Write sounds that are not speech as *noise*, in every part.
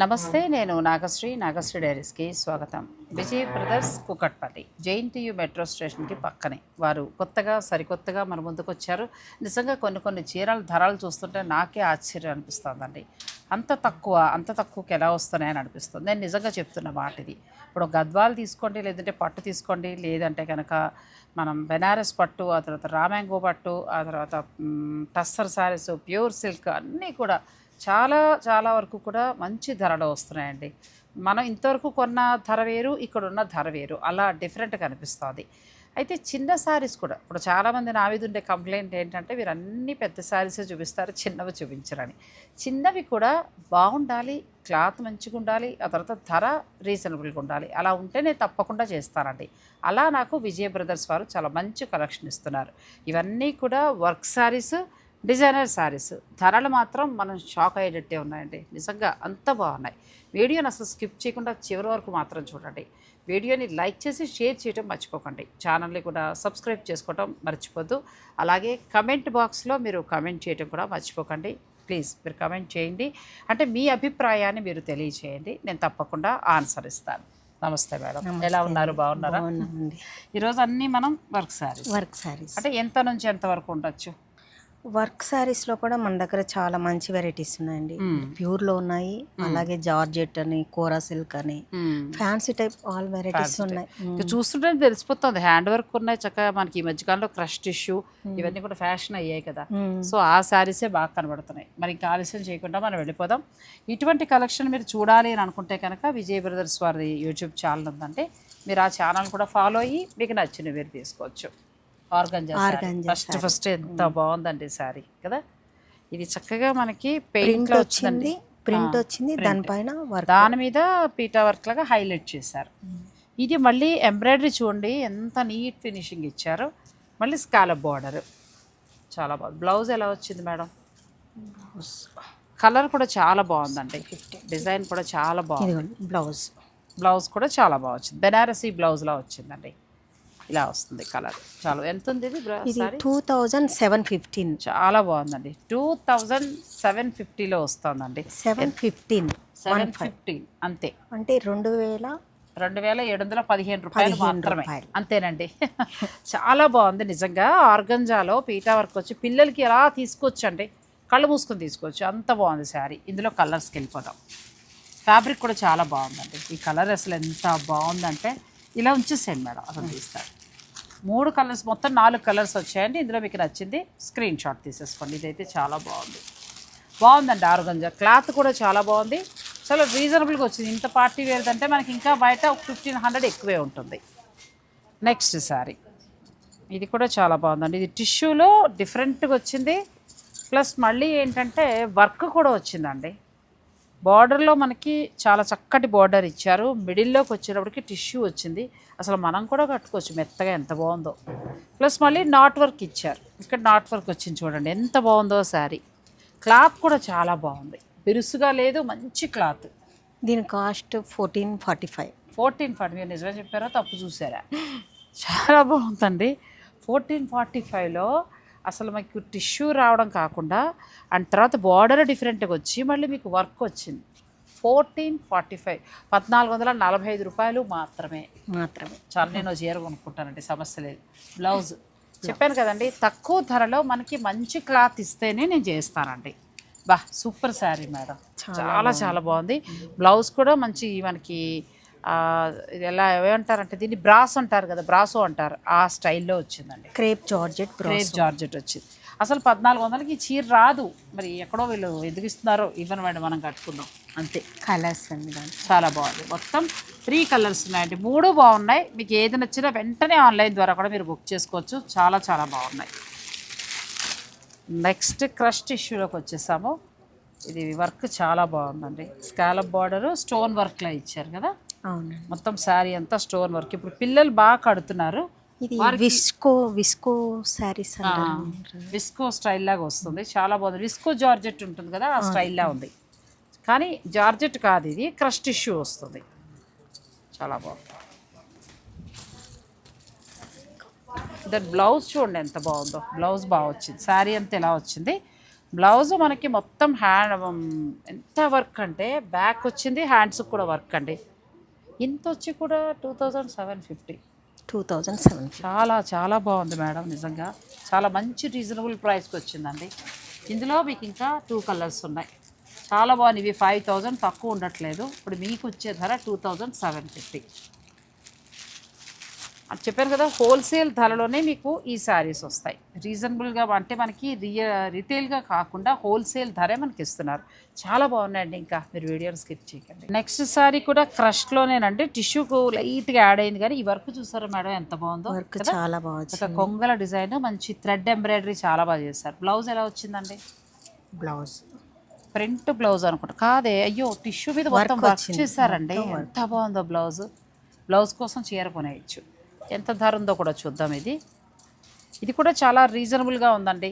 నమస్తే నేను నాగశ్రీ నాగశ్రీ డైరీస్కి స్వాగతం. Vijay brothers Kukatpally JNTU metro స్టేషన్కి పక్కనే. వారు కొత్తగా సరికొత్తగా మన ముందుకు వచ్చారు. నిజంగా కొన్ని కొన్ని చీరల ధరలు చూస్తుంటే నాకే ఆశ్చర్యం అనిపిస్తుందండి. అంత తక్కువ అంత తక్కువకి ఎలా వస్తున్నాయని అనిపిస్తుంది. నేను నిజంగా చెప్తున్న మాట ఇది. ఇప్పుడు గద్వాలు తీసుకోండి లేదంటే పట్టు తీసుకోండి లేదంటే కనుక మనం బెనారస్ పట్టు ఆ తర్వాత రామాంగో పట్టు ఆ తర్వాత టస్సర్ శారీస్ ప్యూర్ సిల్క్ అన్నీ కూడా చాలా చాలా వరకు కూడా మంచి ధరలు వస్తున్నాయండి. మనం ఇంతవరకు కొన్న ధర వేరు ఇక్కడ ఉన్న ధర వేరు. అలా డిఫరెంట్ కనిపిస్తుంది అయితే చిన్న శారీస్ కూడా. ఇప్పుడు చాలామంది నా మీద ఉండే కంప్లైంట్ ఏంటంటే మీరు అన్ని పెద్ద శారీస్ చూపిస్తారు చిన్నవి చూపించరని. చిన్నవి కూడా బాగుండాలి క్లాత్ మంచిగా ఉండాలి ఆ తర్వాత ధర రీజనబుల్గా ఉండాలి. అలా ఉంటే నేను తప్పకుండా చేస్తానండి అలా నాకు విజయ బ్రదర్స్ వారు చాలా మంచి కలెక్షన్ ఇస్తున్నారు. ఇవన్నీ కూడా వర్క్ శారీస్ డిజైనర్ శారీస్. ధరలు మాత్రం మనం షాక్ అయ్యేటట్టే ఉన్నాయండి. నిజంగా అంత బాగున్నాయి. వీడియోని అసలు స్కిప్ చేయకుండా చివరి వరకు మాత్రం చూడండి. వీడియోని లైక్ చేసి షేర్ చేయడం మర్చిపోకండి. ఛానల్ని కూడా సబ్స్క్రైబ్ చేసుకోవడం మర్చిపోద్దు. అలాగే కమెంట్ బాక్స్లో మీరు కమెంట్ చేయడం కూడా మర్చిపోకండి. ప్లీజ్ మీరు కమెంట్ చేయండి. అంటే మీ అభిప్రాయాన్ని మీరు తెలియచేయండి. నేను తప్పకుండా ఆన్సర్ ఇస్తాను. నమస్తే మేడం. ఎలా ఉన్నారు? బాగున్నారా? ఈరోజు అన్నీ మనం వర్క్ శారీస్. వర్క్ శారీస్. అంటే ఎంత నుంచి ఎంత వరకు ఉండొచ్చు? వర్క్ శారీస్లో కూడా మన దగ్గర చాలా మంచి వెరైటీస్ ఉన్నాయండి. ప్యూర్లో ఉన్నాయి. అలాగే జార్జెట్ అని కోరా సిల్క్ అని. ఫ్యాన్సీ టైప్ ఆల్ వెరైటీస్ ఉన్నాయి. చూస్తుంటే తెలిసిపోతుంది. హ్యాండ్ వర్క్ ఉన్నాయి. చక్కగా మనకి ఈ మధ్యకాలంలో క్రష్ టిష్యూ ఇవన్నీ కూడా ఫ్యాషన్ అయ్యాయి కదా. సో ఆ శారీసే బాగా కనబడుతున్నాయి. మరి ఇంకా ఆలస్యం చేయకుండా మనం వెళ్ళిపోదాం. ఇటువంటి కలెక్షన్ మీరు చూడాలి అని అనుకుంటే కనుక విజయ్ బ్రదర్స్ వారి యూట్యూబ్ ఛానల్ ఉందంటే మీరు ఆ ఛానల్ కూడా ఫాలో అయ్యి మీకు నచ్చిన మీరు తీసుకోవచ్చు. ఫస్ట్ ఫస్ట్ ఎంత బాగుందండి శారీ కదా? ఇది చక్కగా మనకి పెయింట్ వచ్చింది ప్రింట్ వచ్చింది దానిపైన దాని మీద పీటా వర్క్ లాగా హైలైట్ చేశారు. ఇది మళ్ళీ ఎంబ్రాయిడరీ చూడండి ఎంత నీట్ ఫినిషింగ్ ఇచ్చారు. మళ్ళీ స్కాలప్ బార్డర్. చాలా బాగుంది. బ్లౌజ్ ఎలా వచ్చింది మేడం? కలర్ కూడా చాలా బాగుందండి. డిజైన్ కూడా చాలా బాగుంది. బ్లౌజ్. బ్లౌజ్ కూడా చాలా బాగా వచ్చింది. బెనారసీ బ్లౌజ్లా వచ్చిందండి. ఇలా వస్తుంది కలర్. చాలా. ఎంత ఉంది ఇది టూ థౌజండ్ సెవెన్ ఫిఫ్టీన్ చాలా బాగుందండి. టూ థౌజండ్ సెవెన్ ఫిఫ్టీలో వస్తుందండి. సెవెన్ ఫిఫ్టీన్ సెవెన్ ఫిఫ్టీన్ అంతే. అంటే రెండు వేల రెండు వేల ఏడు వందల పదిహేను రూపాయలు మాత్రమే. అంతేనండి. *laughs* చాలా బాగుంది నిజంగా. ఆర్గంజాలో పీటా వర్క్ వచ్చి పిల్లలకి ఎలా తీసుకోవచ్చండి కళ్ళు మూసుకొని తీసుకోవచ్చు. అంత బాగుంది శారీ. ఇందులో కలర్స్కి వెళ్ళిపోదాం. ఫ్యాబ్రిక్ కూడా చాలా బాగుందండి. ఈ కలర్ అసలు ఎంత బాగుందంటే ఇలా ఉంచేసేయండి మేడం అసలు తీస్తారు. మూడు కలర్స్ మొత్తం నాలుగు కలర్స్ వచ్చాయండి. ఇందులో మీకు నచ్చింది స్క్రీన్ షాట్ తీసేసుకోండి. ఇదైతే చాలా బాగుంది. బాగుందండి ఆరుగంజా క్లాత్ కూడా చాలా బాగుంది. చాలా రీజనబుల్గా వచ్చింది. ఇంత పార్టీ వేర్దంటే మనకి ఇంకా బయట ఒక ఫిఫ్టీన్ హండ్రెడ్ ఎక్కువే ఉంటుంది. నెక్స్ట్ శారీ ఇది కూడా చాలా బాగుందండి. ఇది టిష్యూలో డిఫరెంట్గా వచ్చింది. ప్లస్ మళ్ళీ ఏంటంటే వర్క్ కూడా వచ్చిందండి. బార్డర్లో మనకి చాలా చక్కటి బార్డర్ ఇచ్చారు. మిడిల్లోకి వచ్చేటప్పటికి టిష్యూ వచ్చింది. అసలు మనం కూడా కట్టుకోవచ్చు. మెత్తగా ఎంత బాగుందో. ప్లస్ మళ్ళీ నాట్ వర్క్ ఇచ్చారు. ఇక్కడ నాట్ వర్క్ వచ్చింది చూడండి. ఎంత బాగుందో శారీ. క్లాత్ కూడా చాలా బాగుంది. బిరుసుగా లేదు మంచి క్లాత్. దీని cost fourteen forty five. Fourteen forty మీరు నిజమే చెప్పారా? తప్పు చూసారా? చాలా బాగుందండి. ఫోర్టీన్ ఫార్టీ ఫైవ్లో అసలు మీకు టిష్యూ రావడం కాకుండా అండ్ తర్వాత బార్డర్ డిఫరెంట్గా వచ్చి మళ్ళీ మీకు వర్క్ వచ్చింది. ఫోర్టీన్ ఫార్టీ ఫైవ్ పద్నాలుగు వందల నలభై ఐదు రూపాయలు మాత్రమే. మాత్రమే. చాలా నేను చీర కొనుక్కుంటానండి సమస్య లేదు. బ్లౌజ్ చెప్పాను కదండి తక్కువ ధరలో మనకి మంచి క్లాత్ ఇస్తేనే నేను చేస్తానండి. బా సూపర్ శారీ మేడం. చాలా చాలా బాగుంది. బ్లౌజ్ కూడా మంచి మనకి ఎలా ఏమంటారంటే దీన్ని బ్రాస్ అంటారు కదా బ్రాసో అంటారు. ఆ స్టైల్లో వచ్చిందండి. క్రేప్ జార్జెట్ క్రేప్ జార్జెట్ వచ్చింది. అసలు పద్నాలుగు వందలకి చీర రాదు. మరి ఎక్కడో వీళ్ళు ఎదుగు ఇస్తున్నారో ఇవ్వని వాడి మనం కట్టుకుందాం. అంతే. కలర్స్ అండి చాలా బాగుంది. మొత్తం త్రీ కలర్స్ ఉన్నాయండి. మూడు బాగున్నాయి. మీకు ఏది నచ్చినా వెంటనే ఆన్లైన్ ద్వారా కూడా మీరు బుక్ చేసుకోవచ్చు. చాలా చాలా బాగున్నాయి. నెక్స్ట్ క్రష్ టిష్యూలోకి వచ్చేసాము. ఇది వర్క్ చాలా బాగుందండి. స్కాలప్ బార్డర్ స్టోన్ వర్క్లా ఇచ్చారు కదా. అవునండి మొత్తం శారీ అంతా స్టోన్ వర్క్. ఇప్పుడు పిల్లలు బాగా కడుతున్నారు. ఇది viscose viscose sarees viscose style లాగా వస్తుంది. చాలా బాగుంది. విస్కో జార్జెట్ ఉంటుంది కదా ఆ స్టైల్ లా ఉంది. కానీ జార్జెట్ కాదు ఇది క్రష్ టిష్యూ వస్తుంది. చాలా బాగుంది. దాని బ్లౌజ్ చూడండి ఎంత బాగుందో. బ్లౌజ్ బాగా వచ్చింది. శారీ అంతా ఎలా వచ్చింది? బ్లౌజ్ మనకి మొత్తం హ్యాండ్ ఎంత వర్క్ అంటే బ్యాక్ వచ్చింది హ్యాండ్స్కి కూడా వర్క్ అండి. ఇంత వచ్చి కూడా two thousand seven fifty. Two thousand seven చాలా చాలా బాగుంది మేడం నిజంగా. చాలా మంచి రీజనబుల్ ప్రైస్కి వచ్చిందండి. ఇందులో మీకు ఇంకా టూ కలర్స్ ఉన్నాయి. చాలా బాగుంది ఇవి ఫైవ్ థౌజండ్ తక్కువ ఉండట్లేదు. ఇప్పుడు మీకు వచ్చే ధర టూ థౌజండ్ సెవెన్ ఫిఫ్టీ. చెప్పాను కదా హోల్సేల్ ధరలోనే మీకు ఈ శారీస్ వస్తాయి. రీజనబుల్గా అంటే మనకి రియ రిటైల్గా కాకుండా హోల్సేల్ ధరే మనకి ఇస్తున్నారు చాలా బాగున్నాయండి ఇంకా మీరు వీడియోని స్కిప్ చేయకండి. నెక్స్ట్ శారీ కూడా క్రష్లోనేనండి. టిష్యూకు లైట్గా యాడ్ అయింది కానీ ఈ వర్క్ చూసారా మేడం ఎంత బాగుందో? వర్క్? చాలా బాగా ఒక కొంగల డిజైన్ మంచి థ్రెడ్ ఎంబ్రాయిడరీ చాలా బాగా చేశారు. బ్లౌజ్ ఎలా వచ్చిందండి? బ్లౌజ్ ప్రింట్ బ్లౌజ్ అనుకుంటా. కాదే అయ్యో టిష్యూ మీద మొత్తం వర్క్. చేశారండి. ఎంత బాగుందో బ్లౌజ్ బ్లౌజ్ కోసం చీర కొనేయచ్చు. ఎంత ధర ఉందో కూడా చూద్దాం ఇది. ఇది కూడా చాలా రీజనబుల్గా ఉందండి.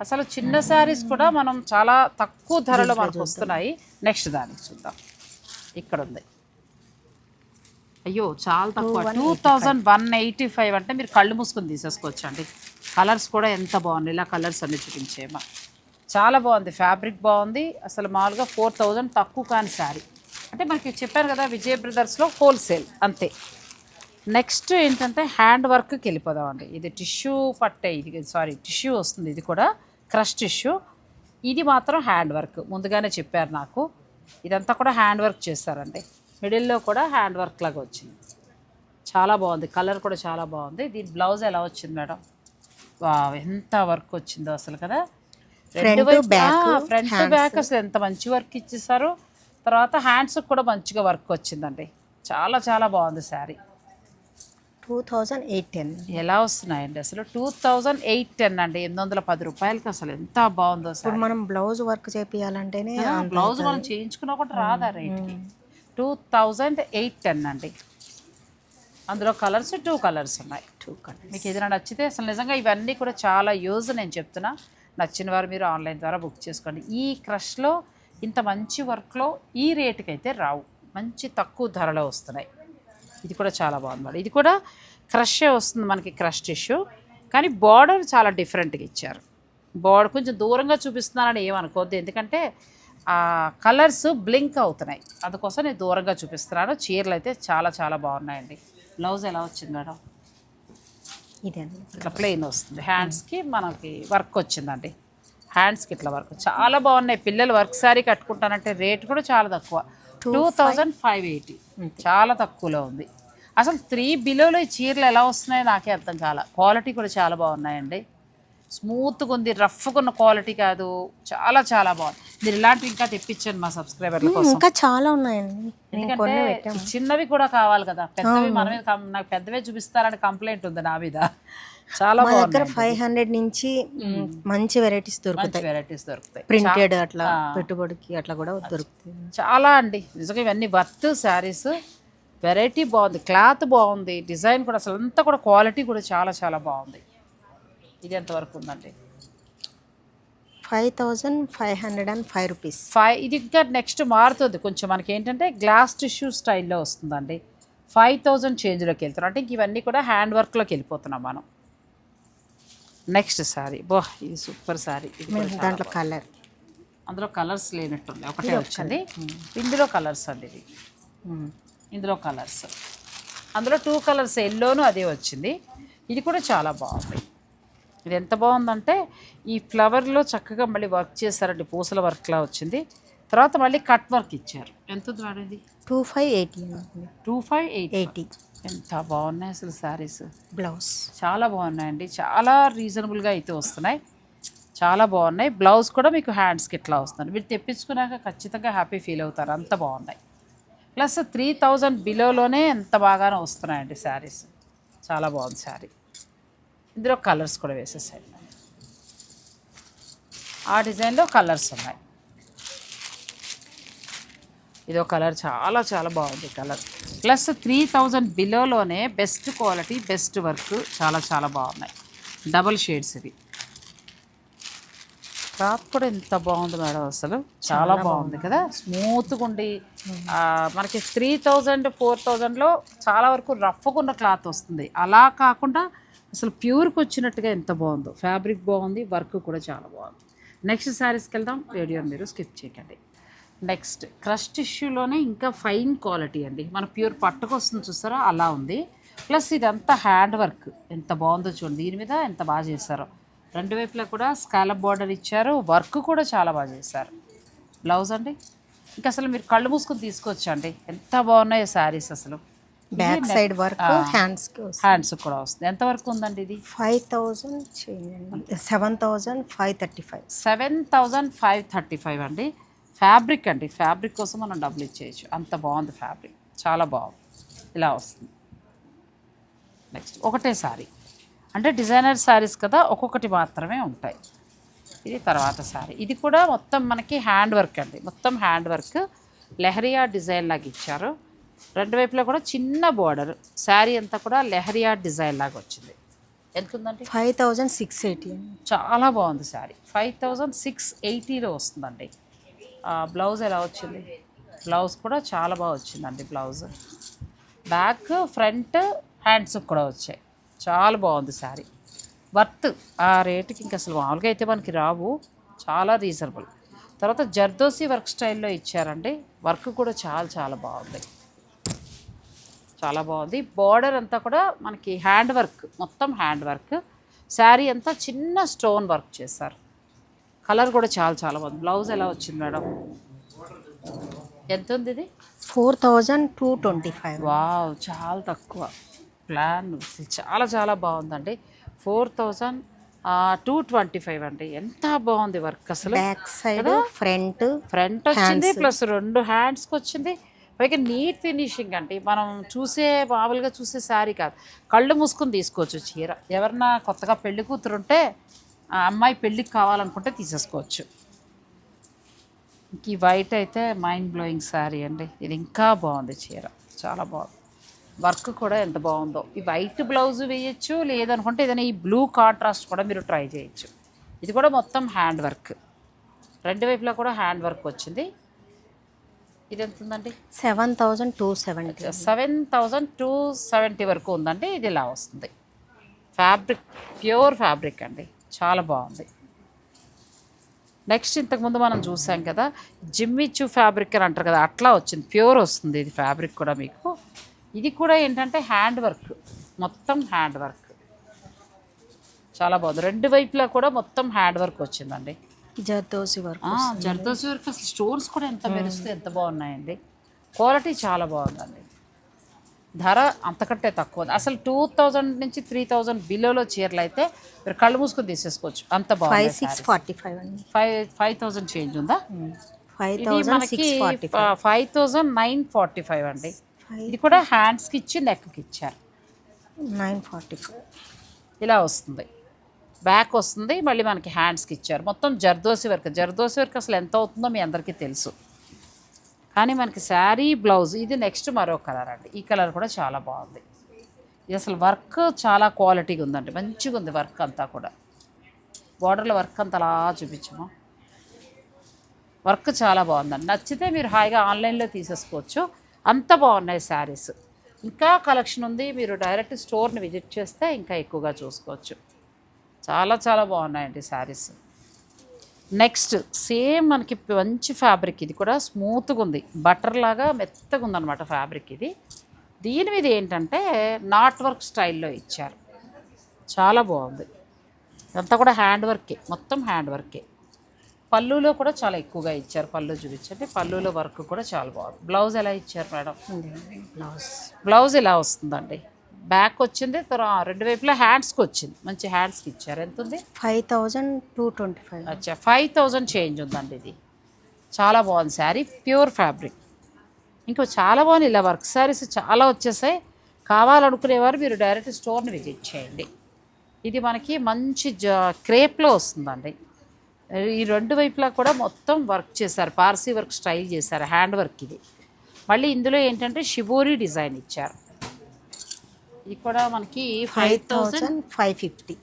అసలు చిన్న శారీస్ కూడా మనం చాలా తక్కువ ధరలో మనకు వస్తున్నాయి. నెక్స్ట్ దానికి చూద్దాం. ఇక్కడ ఉంది. అయ్యో చాలా తక్కువ. Two thousand one eighty five అంటే మీరు కళ్ళు మూసుకొని తీసేసుకోవచ్చండి. కలర్స్ కూడా ఎంత బాగున్నాయి. ఇలా కలర్స్ అన్ని చూపించేమా చాలా బాగుంది. ఫ్యాబ్రిక్ బాగుంది. అసలు మామూలుగా ఫోర్ థౌజండ్ తక్కువ కాని శారీ అంటే మనకి చెప్పాను కదా విజయ్ బ్రదర్స్లో హోల్సేల్ అంతే. నెక్స్ట్ ఏంటంటే హ్యాండ్ వర్క్కి వెళ్ళిపోదామండి. ఇది టిష్యూ పట్టే ఇది సారీ టిష్యూ వస్తుంది. ఇది కూడా క్రష్ టిష్యూ. ఇది మాత్రం హ్యాండ్ వర్క్. ముందుగానే చెప్పారు నాకు. ఇదంతా కూడా హ్యాండ్ వర్క్ చేస్తారండి. మిడిల్లో కూడా హ్యాండ్ వర్క్ లాగా వచ్చింది. చాలా బాగుంది. కలర్ కూడా చాలా బాగుంది. దీని బ్లౌజ్ ఎలా వచ్చింది మేడం? వావ్! ఎంత వర్క్ వచ్చిందో అసలు కదా! back, front. బ్యాక్ అసలు ఎంత మంచి వర్క్ ఇచ్చేసారు తర్వాత హ్యాండ్స్ కూడా మంచిగా వర్క్ వచ్చిందండి. చాలా చాలా బాగుంది sari. Two thousand eight ten. ఎలా వస్తున్నాయండి అసలు? టూ థౌజండ్ ఎయిట్ టెన్ అండి. ఎనిమిది వందల పది రూపాయలకి అసలు ఎంత బాగుందో ఇప్పుడు మనం బ్లౌజ్ వర్క్ చేపియాలంటేనే అంత బ్లౌజ్ మనం చేయించుకున్నా కూడా రాదా రేట్కి? టూ థౌజండ్ ఎయిట్ టెన్ అండి. అందులో కలర్స్ టూ కలర్స్ ఉన్నాయి. Two colours. మీకు ఏదైనా నచ్చితే అసలు నిజంగా ఇవన్నీ కూడా చాలా యూజ్ నేను చెప్తున్నా. నచ్చిన వారు మీరు ఆన్లైన్ ద్వారా బుక్ చేసుకోండి. ఈ క్రష్లో ఇంత మంచి వర్క్లో ఈ రేటుకి అయితే రావు. మంచి తక్కువ ధరలో వస్తున్నాయి. ఇది కూడా చాలా బాగుంది మేడం ఇది కూడా క్రషే వస్తుంది మనకి క్రష్ టిష్యూ. కానీ బార్డర్ చాలా డిఫరెంట్గా ఇచ్చారు. బార్డర్ కొంచెం దూరంగా చూపిస్తున్నానని ఏమనుకోవద్దు ఎందుకంటే ఆ కలర్స్ బ్లింక్ అవుతున్నాయి. అందుకోసం నేను దూరంగా చూపిస్తున్నాను. చీరలు అయితే చాలా చాలా బాగున్నాయండి. బ్లౌజ్ ఎలా వచ్చింది మేడం? ఇదే ఇట్లా ప్లెయిన్ వస్తుంది. హ్యాండ్స్కి మనకి వర్క్ వచ్చిందండి. హ్యాండ్స్కి ఇట్లా వర్క్. చాలా బాగున్నాయి. పిల్లలు వర్క్ శారీ కట్టుకుంటానంటే రేట్ కూడా చాలా తక్కువ. Two thousand five eighty. చాలా తక్కువలో ఉంది. అసలు త్రీ బిలోలో ఈ చీరలు ఎలా వస్తున్నాయో నాకే అర్థం కాల. క్వాలిటీ కూడా చాలా బాగున్నాయండి. స్మూత్గా ఉంది రఫ్గా ఉన్న క్వాలిటీ కాదు. చాలా చాలా బాగుంది. మీరు ఇలాంటివి ఇంకా తెప్పించండి మా సబ్స్క్రైబర్ల కోసం. ఇంకా చాలా ఉన్నాయండి. ఎందుకంటే చిన్నవి కూడా కావాలి కదా. పెద్దవి మనమే నాకు పెద్దవే చూపిస్తారని కంప్లైంట్ ఉంది నా మీద. చాలా మా దగ్గర ఫైవ్ హండ్రెడ్ నుంచి మంచి వెరైటీస్ దొరుకుతాయి. వెరైటీస్ దొరుకుతాయి. ప్రింటెడ్ అట్లా పెట్టుబడికి అట్లా కూడా దొరుకుతాయి. చాలా అండి. నిజంగా ఇవన్నీ వర్త్ శారీస్ వెరైటీ బాగుంది. క్లాత్ బాగుంది. డిజైన్ కూడా అసలు అంతా కూడా క్వాలిటీ కూడా చాలా చాలా బాగుంది. ఇది ఎంతవరకు ఉందండి? Five thousand five hundred and five rupees five ఇది ఇంకా నెక్స్ట్ మారుతుంది. కొంచెం మనకి ఏంటంటే గ్లాస్ టిష్యూ స్టైల్లో వస్తుందండి. ఫైవ్ థౌజండ్ చేంజ్లోకి వెళ్తున్నాం. అంటే ఇంక ఇవన్నీ కూడా హ్యాండ్ వర్క్లోకి వెళ్ళిపోతున్నాం మనం. నెక్స్ట్ శారీ బో ఇది సూపర్ చాలా దాంట్లో కలర్. అందులో కలర్స్ లేనట్టుంది. ఒకటే వచ్చింది. ఇందులో కలర్స్ అండి ఇది. ఇందులో కలర్స్. అందులో టూ కలర్స్ ఎల్లోను అదే వచ్చింది. ఇది కూడా చాలా బాగుంది. ఇది ఎంత బాగుందంటే ఈ ఫ్లవర్లో చక్కగా మళ్ళీ వర్క్ చేశారండి. పూసల వర్క్లా వచ్చింది. తర్వాత మళ్ళీ కట్ వర్క్ ఇచ్చారు. ఎంత ఇది two five eighty two five eight eighty ఎంత బాగున్నాయి అసలు శారీస్ బ్లౌజ్ చాలా బాగున్నాయండి. చాలా రీజనబుల్గా అయితే వస్తున్నాయి. చాలా బాగున్నాయి. బ్లౌజ్ కూడా మీకు హ్యాండ్స్కి ఇట్లా వస్తుంది. మీరు తెప్పించుకున్నాక ఖచ్చితంగా హ్యాపీ ఫీల్ అవుతారు. అంత బాగున్నాయి. ప్లస్ త్రీ థౌజండ్ బిలోలోనే ఎంత బాగానే వస్తున్నాయండి శారీస్ చాలా బాగుంది శారీ ఇందులో కలర్స్ కూడా వేసేసాయి ఆ డిజైన్లో కలర్స్ ఉన్నాయి. ఇదో కలర్ చాలా చాలా బాగుంది కలర్. ప్లస్ త్రీ థౌజండ్ బిలోలోనే బెస్ట్ క్వాలిటీ బెస్ట్ వర్క్ చాలా చాలా బాగున్నాయి. డబల్ షేడ్స్ ఇవి. క్లాత్ కూడా ఎంత బాగుంది మేడం అసలు. చాలా బాగుంది. కదా? స్మూత్గా ఉండి మనకి త్రీ థౌజండ్ ఫోర్ థౌజండ్లో చాలా వరకు రఫ్గా ఉన్న క్లాత్ వస్తుంది. అలా కాకుండా అసలు ప్యూర్కి వచ్చినట్టుగా ఎంత బాగుందో. ఫ్యాబ్రిక్ బాగుంది వర్క్ కూడా చాలా బాగుంది. నెక్స్ట్ శారీస్కి వెళ్దాం. వీడియోని మీరు స్కిప్ చేయకండి. నెక్స్ట్ క్రష్ టిష్యూలోనే ఇంకా ఫైన్ క్వాలిటీ అండి. మన ప్యూర్ పట్టుకు వస్తుంది చూస్తారా అలా ఉంది. ప్లస్ ఇదంతా హ్యాండ్ వర్క్. ఎంత బాగుందో చూడండి. దీని మీద ఎంత బాగా చేశారో. రెండు వైపులా కూడా స్కాలప్ బార్డర్ ఇచ్చారు. వర్క్ కూడా చాలా బాగా చేశారు. బ్లౌజ్ అండి? ఇంకా అసలు మీరు కళ్ళు మూసుకొని తీసుకోవచ్చు అండి? ఎంత బాగున్నాయో శారీస్ అసలు. బ్యాక్ సైడ్ వర్క్ హ్యాండ్స్కి హ్యాండ్స్ కూడా వస్తుంది. ఎంత వరకు ఉందండి ఇది? Five thousand seven thousand five thirty five seven thousand five thirty five అండి. ఫ్యాబ్రిక్ అండి ఫ్యాబ్రిక్ కోసం మనం డబ్బులు ఇచ్చేయచ్చు. అంత బాగుంది ఫ్యాబ్రిక్. చాలా బాగుంది. ఇలా వస్తుంది. నెక్స్ట్ ఒకటే శారీ అంటే డిజైనర్ శారీస్ కదా ఒక్కొక్కటి మాత్రమే ఉంటాయి. ఇది తర్వాత శారీ ఇది కూడా మొత్తం మనకి హ్యాండ్ వర్క్ అండి. మొత్తం హ్యాండ్ వర్క్. లెహరియా డిజైన్ లాగా ఇచ్చారు. రెండు వైపులా కూడా చిన్న బోర్డర్. శారీ అంతా కూడా లెహరియా డిజైన్ లాగా వచ్చింది. ఎంత ఉందండి? Five thousand six eighty. చాలా బాగుంది శారీ ఫైవ్ థౌజండ్ సిక్స్ ఎయిటీలో వస్తుందండి. బ్లౌజ్ ఎలా వచ్చింది? బ్లౌజ్ కూడా చాలా బాగా వచ్చిందండి బ్లౌజ్. బ్యాక్ ఫ్రంట్ హ్యాండ్స్ కూడా వచ్చాయి. చాలా బాగుంది శారీ. వర్త్ ఆ రేటుకి ఇంకా అసలు మామూలుగా అయితే మనకి రావు. చాలా రీజనబుల్. తర్వాత జర్దోసి వర్క్ స్టైల్లో ఇచ్చారండి. వర్క్ కూడా చాలా చాలా బాగుంది. చాలా బాగుంది. బార్డర్ అంతా కూడా మనకి హ్యాండ్ వర్క్ మొత్తం హ్యాండ్ వర్క్. శారీ అంతా చిన్న స్టోన్ వర్క్ చేశారు. కలర్ కూడా చాలా చాలా బాగుంది. బ్లౌజ్ ఎలా వచ్చింది మేడం? ఎంత ఉంది ఇది? Four thousand two twenty five. Wow చాలా తక్కువ. ప్లాన్. చాలా చాలా బాగుందండి. Four thousand two twenty five అండి. ఎంత బాగుంది వర్క్ అసలు. బ్యాక్ సైడ్ ఫ్రంట్ ఫ్రంట్ వచ్చింది ప్లస్ రెండు హ్యాండ్స్కి వచ్చింది. పైగా నీట్ ఫినిషింగ్ అండి. మనం చూసే మామూలుగా చూసే శారీ కాదు. కళ్ళు మూసుకొని తీసుకోవచ్చు చీర. ఎవరన్నా కొత్తగా పెళ్ళి కూతురు ఉంటే ఆ అమ్మాయి పెళ్ళికి కావాలనుకుంటే తీసేసుకోవచ్చు. ఇంక ఈ వైట్ అయితే మైండ్ బ్లోయింగ్ శారీ అండి. ఇది ఇంకా బాగుంది చీర. చాలా బాగుంది. వర్క్ కూడా ఎంత బాగుందో. ఈ వైట్ బ్లౌజ్ వేయచ్చు లేదనుకుంటే ఏదైనా ఈ బ్లూ కాంట్రాస్ట్ కూడా మీరు ట్రై చేయొచ్చు. ఇది కూడా మొత్తం హ్యాండ్ వర్క్. రెండు వైపులా కూడా హ్యాండ్ వర్క్ వచ్చింది. ఇది ఎంత ఉందండి seven thousand two seventy. Seven thousand two seventy వరకు ఉందండి. ఇది ఇలా వస్తుంది. ఫ్యాబ్రిక్ ప్యూర్ ఫ్యాబ్రిక్ అండి. చాలా బాగుంది. నెక్స్ట్ ఇంతకుముందు మనం చూసాం కదా జిమ్మిచ్చు ఫ్యాబ్రిక్ అని అంటారు కదా అట్లా వచ్చింది. ప్యూర్ వస్తుంది ఇది ఫ్యాబ్రిక్ కూడా మీకు. ఇది కూడా ఏంటంటే హ్యాండ్ వర్క్ మొత్తం హ్యాండ్ వర్క్ చాలా బాగుంది. రెండు వైపులా కూడా మొత్తం హ్యాండ్ వర్క్ వచ్చిందండి. జర్దోసి వర్క్ జర్దోసి వర్క్ అసలు స్టోన్స్ కూడా ఎంత మెరుస్తే ఎంత బాగున్నాయండి. క్వాలిటీ చాలా బాగుందండి. ధర అంతకంటే తక్కువ. అసలు టూ థౌజండ్ నుంచి త్రీ థౌజండ్ బిలోలో చీరలు అయితే మీరు కళ్ళు మూసుకొని తీసేసుకోవచ్చు. అంత ఫైవ్ బాగుంది సిక్స్ ఫార్టీ ఫైవ్ అండి. ఫైవ్ ఫైవ్ థౌజండ్ చేంజ్ ఉందా? ఇది థౌజండ్ మనకి five thousand nine forty five అండి. ఇది కూడా హ్యాండ్స్కి ఇచ్చి నెక్కి ఇచ్చారు. నైన్ ఫార్టీ ఫైవ్ ఇలా వస్తుంది. బ్యాక్ వస్తుంది మళ్ళీ మనకి హ్యాండ్స్కి ఇచ్చారు. మొత్తం జర్దోసి వర్క్. జర్దోసి వర్క్ అసలు ఎంత అవుతుందో మీ అందరికీ తెలుసు. కానీ మనకి శారీ బ్లౌజ్ ఇది నెక్స్ట్ మరో కలర్ అండి. ఈ కలర్ కూడా చాలా బాగుంది. ఇది అసలు వర్క్ చాలా క్వాలిటీగా ఉందండి. మంచిగా ఉంది వర్క్ అంతా కూడా. బార్డర్లో వర్క్ అంతా అలా చూపించము. వర్క్ చాలా బాగుందండి. నచ్చితే మీరు హాయిగా ఆన్లైన్లో తీసేసుకోవచ్చు. అంత బాగున్నాయి శారీస్. ఇంకా కలెక్షన్ ఉంది. మీరు డైరెక్ట్ స్టోర్ని విజిట్ చేస్తే ఇంకా ఎక్కువగా చూసుకోవచ్చు. చాలా చాలా బాగున్నాయండి శారీస్. నెక్స్ట్ సేమ్ మనకి మంచి ఫ్యాబ్రిక్ ఇది కూడా స్మూత్గా ఉంది. బటర్ లాగా మెత్తగా ఉందన్నమాట ఫ్యాబ్రిక్ ఇది. దీని మీద ఏంటంటే నాట్ వర్క్ స్టైల్లో ఇచ్చారు. చాలా బాగుంది. ఇదంతా కూడా హ్యాండ్ వర్కే మొత్తం హ్యాండ్ వర్కే. పళ్ళులో కూడా చాలా ఎక్కువగా ఇచ్చారు పళ్ళు చూపించండి. పళ్ళులో వర్క్ కూడా చాలా బాగుంది. బ్లౌజ్ ఎలా ఇచ్చారు మేడం? బ్లౌజ్. బ్లౌజ్ ఇలా వస్తుందండి? బ్యాక్ వచ్చింది తర్వాత రెండు వైపులా హ్యాండ్స్కి వచ్చింది. మంచి హ్యాండ్స్కి ఇచ్చారు. ఎంత ఉంది? Five thousand two twenty five. అచ్చా ఫైవ్ థౌజండ్ చేంజ్ ఉందండి ఇది. చాలా బాగుంది శారీ ప్యూర్ ఫ్యాబ్రిక్. ఇంకో చాలా బాగుంది ఇలా వర్క్ శారీస్ చాలా వచ్చేసాయి. కావాలనుకునేవారు మీరు డైరెక్ట్ స్టోర్ని విజిట్ చేయండి. ఇది మనకి మంచి జ క్రేప్లో వస్తుందండి. ఈ రెండు వైపులా కూడా మొత్తం వర్క్ చేశారు. పార్సీ వర్క్ స్టైల్ చేశారు. హ్యాండ్ వర్క్ ఇది. మళ్ళీ ఇందులో ఏంటంటే షిబోరి డిజైన్ ఇచ్చారు. ఇది కూడా మనకి five thousand five fifty.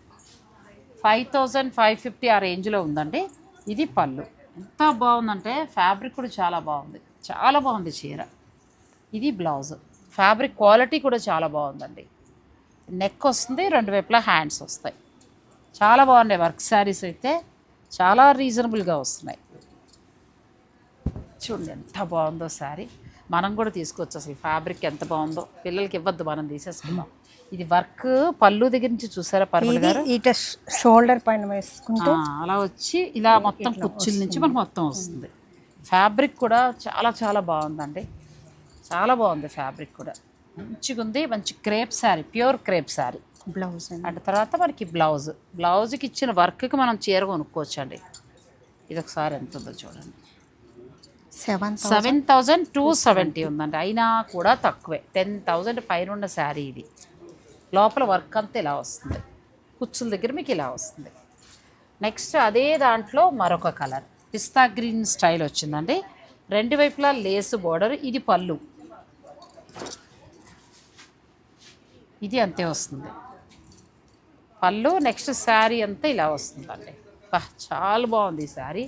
Five thousand five fifty ఆ రేంజ్లో ఉందండి. ఇది పళ్ళు. ఎంత బాగుందంటే ఫ్యాబ్రిక్ కూడా చాలా బాగుంది. చాలా బాగుంది చీర. ఇది బ్లౌజ్ ఫ్యాబ్రిక్ క్వాలిటీ కూడా చాలా బాగుందండి. నెక్ వస్తుంది రెండు వైపులా హ్యాండ్స్ వస్తాయి. చాలా బాగున్నాయి వర్క్ శారీస్ అయితే. చాలా రీజనబుల్గా వస్తున్నాయి. చూడండి ఎంత బాగుందో శారీ మనం కూడా తీసుకోవచ్చు అసలు ఫ్యాబ్రిక్ ఎంత బాగుందో. పిల్లలకి ఇవ్వద్దు మనం తీసేసుకుందాం. ఇది వర్క్ పళ్ళు దగ్గర నుంచి చూసారా పర్మల్ ఇది గారు? ఇట షోల్డర్ పైన వేసుకుంటే అలా వచ్చి ఇలా మొత్తం కుర్చీల నుంచి మనకు మొత్తం వస్తుంది. ఫ్యాబ్రిక్ కూడా చాలా చాలా బాగుందండి. చాలా బాగుంది ఫ్యాబ్రిక్ కూడా. మంచిగా ఉంది మంచి crepe sari pure crepe sari blouse and. తర్వాత మనకి బ్లౌజ్ బ్లౌజ్కి ఇచ్చిన వర్క్కి మనం చీర కొనుక్కోవచ్చు అండి ఇది ఒకసారి ఎంత ఉందో చూడండి. Seven seven thousand two seventy ఉందండి. అయినా కూడా తక్కువే. టెన్ థౌజండ్ పైన ఉన్న శారీ ఇది. లోపల వర్క్ అంతా ఇలా వస్తుంది. కుచ్చుల దగ్గర మీకు ఇలా వస్తుంది. నెక్స్ట్ అదే దాంట్లో మరొక కలర్. పిస్తా గ్రీన్ స్టైల్ వచ్చిందండి. రెండు వైపులా లేసు బోర్డర్. ఇది పళ్ళు. ఇది అంతే వస్తుంది. పళ్ళు నెక్స్ట్ శారీ అంతా ఇలా వస్తుందండి. చాలా బాగుంది ఈ శారీ.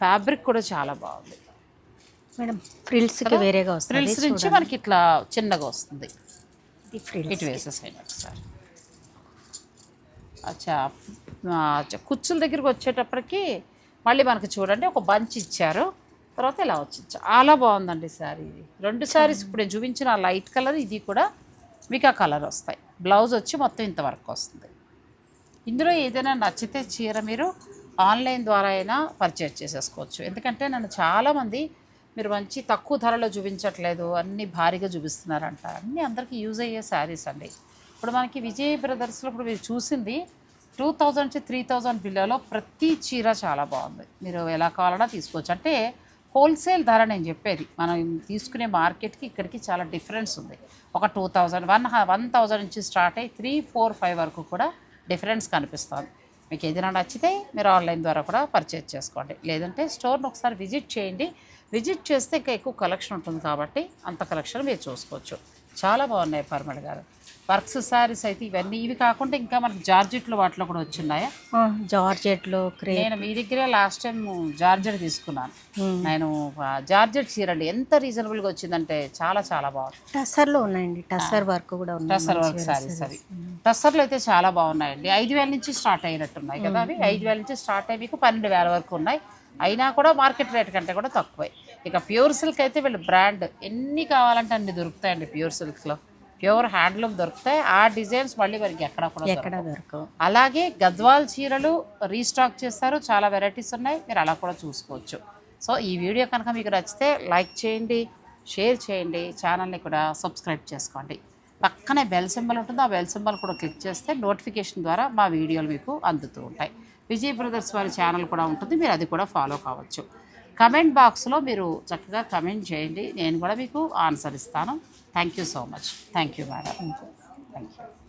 ఫ్యాబ్రిక్ కూడా చాలా బాగుంది. మేడం ఫ్రిల్స్కి వేరేగా వస్తుంది ఫ్రిల్స్ నుంచి మనకి ఇట్లా చిన్నగా వస్తుంది. ఇటు వేసేసేయండి ఒకసారి. అచ్చా కుచ్చుల దగ్గరికి వచ్చేటప్పటికి మళ్ళీ మనకి చూడండి ఒక బంచ్ ఇచ్చారు. తర్వాత ఇలా వచ్చింది. చాలా బాగుందండి శారీ ఇది రెండు శారీస్ ఇప్పుడు నేను చూపించిన లైట్ కలర్ ఇది కూడా మీకు ఆ కలర్ వస్తాయి. బ్లౌజ్ వచ్చి మొత్తం ఇంతవరకు వస్తుంది. ఇందులో ఏదైనా నచ్చితే చీర మీరు ఆన్లైన్ ద్వారా అయినా పర్చేజ్ చేసేసుకోవచ్చు. ఎందుకంటే నన్ను చాలామంది మీరు మంచి తక్కువ ధరలో చూపించట్లేదు అన్నీ భారీగా చూపిస్తున్నారంట. అన్నీ అందరికీ యూజ్ అయ్యే శారీస్ అండి. ఇప్పుడు మనకి విజయ్ బ్రదర్స్లో ఇప్పుడు మీరు చూసింది టూ థౌజండ్ నుంచి త్రీ థౌజండ్ బిల్లలో ప్రతి చీర చాలా బాగుంది. మీరు ఎలా కావాలన్నా తీసుకోవచ్చు. అంటే హోల్సేల్ ధర నేను చెప్పేది. మనం తీసుకునే మార్కెట్కి ఇక్కడికి చాలా డిఫరెన్స్ ఉంది. ఒక two thousand one one thousand నుంచి స్టార్ట్ అయ్యి త్రీ ఫోర్ ఫైవ్ వరకు కూడా డిఫరెన్స్ కనిపిస్తుంది. మీకు ఏదైనా నచ్చితే మీరు ఆన్లైన్ ద్వారా కూడా పర్చేజ్ చేసుకోండి. లేదంటే స్టోర్ని ఒకసారి విజిట్ చేయండి. విజిట్ చేస్తే ఇంకా ఎక్కువ కలెక్షన్ ఉంటుంది కాబట్టి అంత కలెక్షన్ మీరు చూసుకోవచ్చు. చాలా బాగున్నాయి పర్మల్ గారు. వర్క్స్ శారీస్ అయితే ఇవన్నీ. ఇవి కాకుండా ఇంకా మనకి జార్జెట్లు వాటిలో కూడా వచ్చిన్నాయా? జార్జెట్లో నేను మీ దగ్గరే లాస్ట్ టైం జార్జెట్ తీసుకున్నాను. నేను జార్జెట్ చీర అండి. ఎంత రీజనబుల్గా వచ్చిందంటే చాలా చాలా బాగుంది. టసర్లో ఉన్నాయండి. టసర్ వర్క్ కూడా టస్సర్ వర్క్ శారీస్ అవి. టస్సర్లు అయితే చాలా బాగున్నాయండి. ఐదు వేల నుంచి స్టార్ట్ అయినట్టున్నాయి కదా అవి. ఐదు వేల నుంచి స్టార్ట్ అయ్యి మీకు పన్నెండు వేల వరకు ఉన్నాయి. అయినా కూడా మార్కెట్ రేట్ కంటే కూడా తక్కువే. ఇక ప్యూర్ సిల్క్ అయితే వీళ్ళు బ్రాండ్ ఎన్ని కావాలంటే అన్ని దొరుకుతాయండి ప్యూర్ సిల్క్స్లో ప్యూర్ హ్యాండ్లూమ్ దొరుకుతాయి ఆ డిజైన్స్ మళ్ళీ మనకి ఎక్కడ కూడా ఎక్కడ. దొరకవు. అలాగే గద్వాల్ చీరలు రీస్టాక్ చేస్తారు చాలా వెరైటీస్ ఉన్నాయి మీరు అలా కూడా చూసుకోవచ్చు. సో ఈ వీడియో కనుక మీకు నచ్చితే లైక్ చేయండి షేర్ చేయండి ఛానల్ని కూడా సబ్స్క్రైబ్ చేసుకోండి. పక్కనే బెల్ సింబల్ ఉంటుంది ఆ బెల్ సింబల్ కూడా క్లిక్ చేస్తే నోటిఫికేషన్ ద్వారా మా వీడియోలు మీకు అందుతూ ఉంటాయి. విజయ్ బ్రదర్స్ వారి ఛానల్ కూడా ఉంటుంది మీరు అది కూడా ఫాలో కావచ్చు. కమెంట్ బాక్స్లో మీరు చక్కగా కమెంట్ చేయండి నేను కూడా మీకు ఆన్సర్ ఇస్తాను. Thank you so much. Thank you, Mara. Thank you.